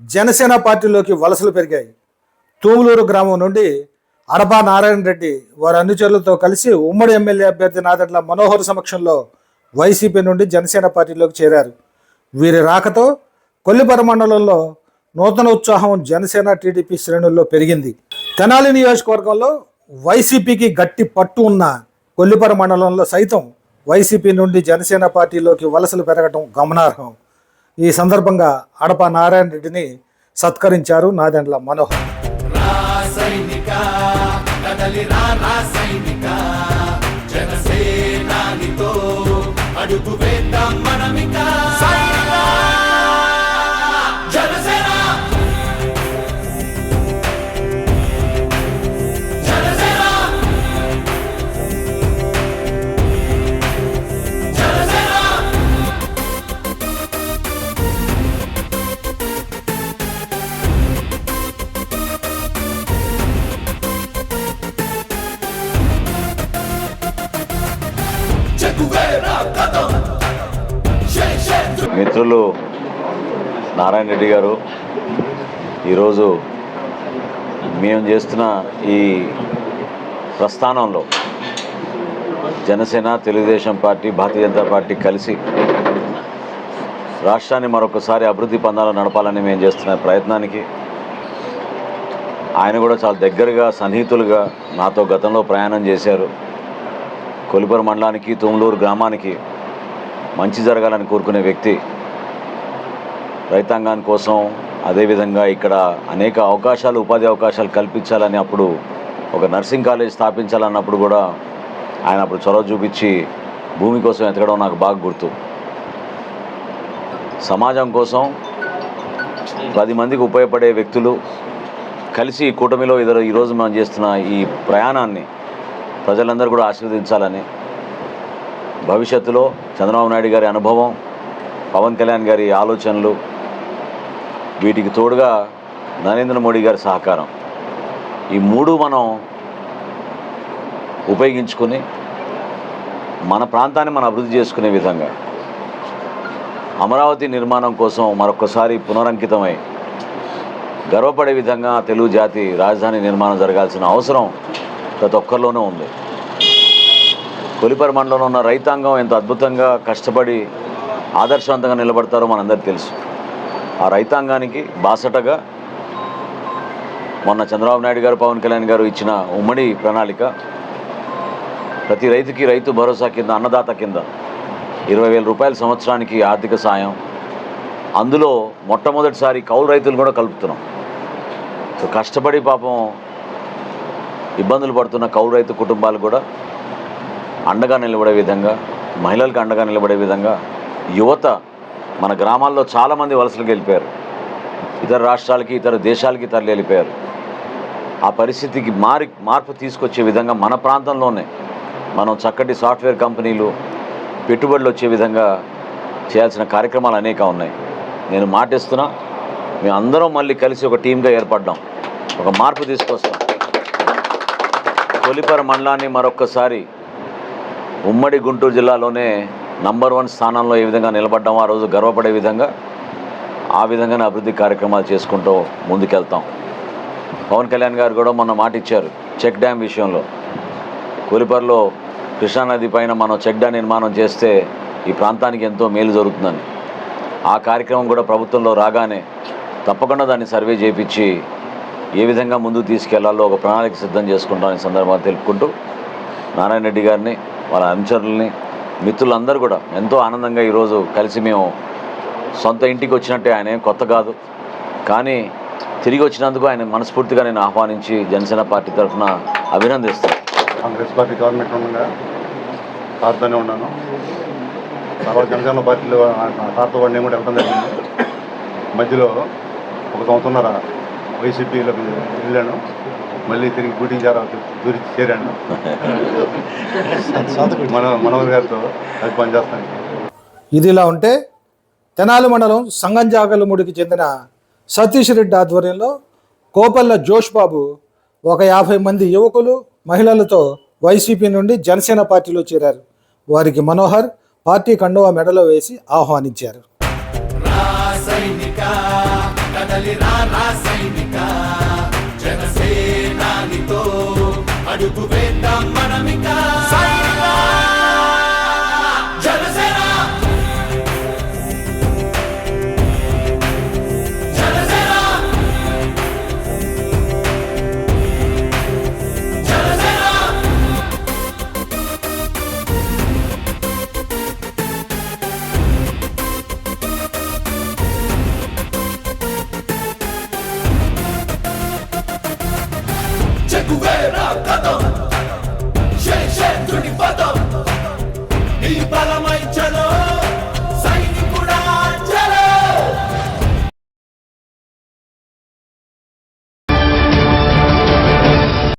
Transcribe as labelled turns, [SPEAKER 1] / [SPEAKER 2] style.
[SPEAKER 1] జనసేన పార్టీలోకి వలసలు పెరిగాయి. తూములూరు గ్రామం నుండి అరబా నారాయణ రెడ్డి వారి అనుచరులతో కలిసి ఉమ్మడి ఎమ్మెల్యే అభ్యర్థి నాదట్ల మనోహర్ సమక్షంలో వైసీపీ నుండి జనసేన పార్టీలోకి చేరారు. వీరి రాకతో కొల్లిపర మండలంలో నూతన ఉత్సాహం జనసేన టీడీపీ శ్రేణుల్లో పెరిగింది. తెనాలి నియోజకవర్గంలో వైసీపీకి గట్టి పట్టు ఉన్న కొల్లిపర మండలంలో సైతం వైసీపీ నుండి జనసేన పార్టీలోకి వలసలు పెరగటం గమనార్హం. ఈ సందర్భంగా అడప నారాయణ రెడ్డిని సత్కరించారు నాదెండ్ల మనోహర్.
[SPEAKER 2] అడుగు వేద్దాం మనమికా.
[SPEAKER 3] మిత్రులు నారాయణ రెడ్డి గారు ఈరోజు మేము చేస్తున్న ఈ ప్రస్థానంలో జనసేన తెలుగుదేశం పార్టీ భారతీయ జనతా పార్టీ కలిసి రాష్ట్రాన్ని మరొకసారి అభివృద్ధి పందాలు నడపాలని మేము చేస్తున్న ప్రయత్నానికి ఆయన కూడా చాలా దగ్గరగా సన్నిహితులుగా నాతో గతంలో ప్రయాణం చేశారు. కొలిపర మండలానికి తుమ్లూరు గ్రామానికి మంచి జరగాలని కోరుకునే వ్యక్తి రైతాంగం కోసం అదేవిధంగా ఇక్కడ అనేక అవకాశాలు ఉపాధి అవకాశాలు కల్పించాలని అప్పుడు ఒక నర్సింగ్ కాలేజ్ స్థాపించాలన్నప్పుడు కూడా ఆయన అప్పుడు చొరవ చూపించి భూమి కోసం ఎతకడం నాకు బాగా గుర్తు. సమాజం కోసం పది మందికి ఉపయోగపడే వ్యక్తులు కలిసి ఈ కూటమిలో ఇద్దరు ఈరోజు మనం చేస్తున్న ఈ ప్రయాణాన్ని ప్రజలందరూ కూడా ఆశీర్వదించాలని భవిష్యత్తులో చంద్రబాబు నాయుడు గారి అనుభవం పవన్ కళ్యాణ్ గారి ఆలోచనలు వీటికి తోడుగా నరేంద్ర మోడీ గారి సహకారం. ఈ మూడు మనం ఉపయోగించుకొని మన ప్రాంతాన్ని మనం అభివృద్ధి చేసుకునే విధంగా అమరావతి నిర్మాణం కోసం మరొకసారి పునరంకితమై గర్వపడే విధంగా తెలుగు జాతి రాజధాని నిర్మాణం జరగాల్సిన అవసరం ప్రతి ఒక్కరిలోనూ ఉంది. కొలిపర మండలంలో ఉన్న రైతాంగం ఎంత అద్భుతంగా కష్టపడి ఆదర్శవంతంగా నిలబడతారో మనందరికీ తెలుసు. ఆ రైతాంగానికి బాసటగా మొన్న చంద్రబాబు నాయుడు గారు పవన్ కళ్యాణ్ గారు ఇచ్చిన ఉమ్మడి ప్రణాళిక ప్రతి రైతుకి రైతు భరోసా కింద అన్నదాత కింద ఇరవై వేల రూపాయల సంవత్సరానికి ఆర్థిక సాయం. అందులో మొట్టమొదటిసారి కౌలు రైతులు కూడా కలుపుతున్నాం. సో కష్టపడి పాపం ఇబ్బందులు పడుతున్న కౌలు రైతు కుటుంబాలు కూడా అండగా నిలబడే విధంగా మహిళలకు అండగా నిలబడే విధంగా యువత మన గ్రామాల్లో చాలామంది వలసలకు వెళ్ళిపోయారు. ఇతర రాష్ట్రాలకి ఇతర దేశాలకి తరలి వెళ్ళిపోయారు. ఆ పరిస్థితికి మారి మార్పు తీసుకొచ్చే విధంగా మన ప్రాంతంలోనే మనం చక్కటి సాఫ్ట్వేర్ కంపెనీలు పెట్టుబడులు వచ్చే విధంగా చేయాల్సిన కార్యక్రమాలు అనేక ఉన్నాయి. నేను మాటిస్తున్నా మేము అందరం మళ్ళీ కలిసి ఒక టీంగా ఏర్పడ్డాం. ఒక మార్పు తీసుకొస్తాం. తొలిపర మండలాన్ని మరొక్కసారి ఉమ్మడి గుంటూరు జిల్లాలోనే నంబర్ వన్ స్థానంలో ఏ విధంగా నిలబడ్డామో ఆ రోజు గర్వపడే విధంగా ఆ విధంగానే అభివృద్ధి కార్యక్రమాలు చేసుకుంటూ ముందుకెళ్తాం. పవన్ కళ్యాణ్ గారు కూడా మొన్న మాట ఇచ్చారు చెక్ డ్యామ్ విషయంలో. కొలిపర్లో కృష్ణానది పైన మనం చెక్ డ్యామ్ నిర్మాణం చేస్తే ఈ ప్రాంతానికి ఎంతో మేలు జరుగుతుందని. ఆ కార్యక్రమం కూడా ప్రభుత్వంలో రాగానే తప్పకుండా దాన్ని సర్వే చేయించి ఏ విధంగా ముందుకు తీసుకెళ్ళాలో ఒక ప్రణాళిక సిద్ధం చేసుకుంటామని సందర్భంగా తెలుపుకుంటూ నారాయణ రెడ్డి గారిని వాళ్ళ అనుచరుల్ని మిత్రులందరూ కూడా ఎంతో ఆనందంగా ఈరోజు కలిసి మేము సొంత ఇంటికి వచ్చినట్టే ఆయన ఏం కొత్త కాదు. కానీ తిరిగి వచ్చినందుకు ఆయన మనస్ఫూర్తిగా నేను ఆహ్వానించి జనసేన పార్టీ తరఫున అభినందిస్తాను
[SPEAKER 4] కాంగ్రెస్ పార్టీ గవర్నమెంట్ ఉండగా సార్తోనే ఉన్నాను. తర్వాత జనసేన పార్టీలో సార్తో వాడిని కూడా వెళ్ళడం జరిగింది. మధ్యలో ఒక సంవత్సరం వైసీపీలోకి వెళ్ళాను. మళ్ళీ తిరిగి చేరా దూరి చేరాను. మన మనోహర్ గారితో అది పనిచేస్తాను
[SPEAKER 1] ఇదిలా ఉంటే తెనాలి మండలం సంగంజాగలముడికి చెందిన సతీష్ రెడ్డి ఆధ్వర్యంలో కోపల్ల జోష్ బాబు ఒక యాభై మంది యువకులు మహిళలతో వైసీపీ నుండి జనసేన పార్టీలో చేరారు. వారికి మనోహర్ పార్టీ కండువా మెడలో వేసి ఆహ్వానించారు.
[SPEAKER 2] అడుగు వేద్దాం మనమిక చెక్కువేరా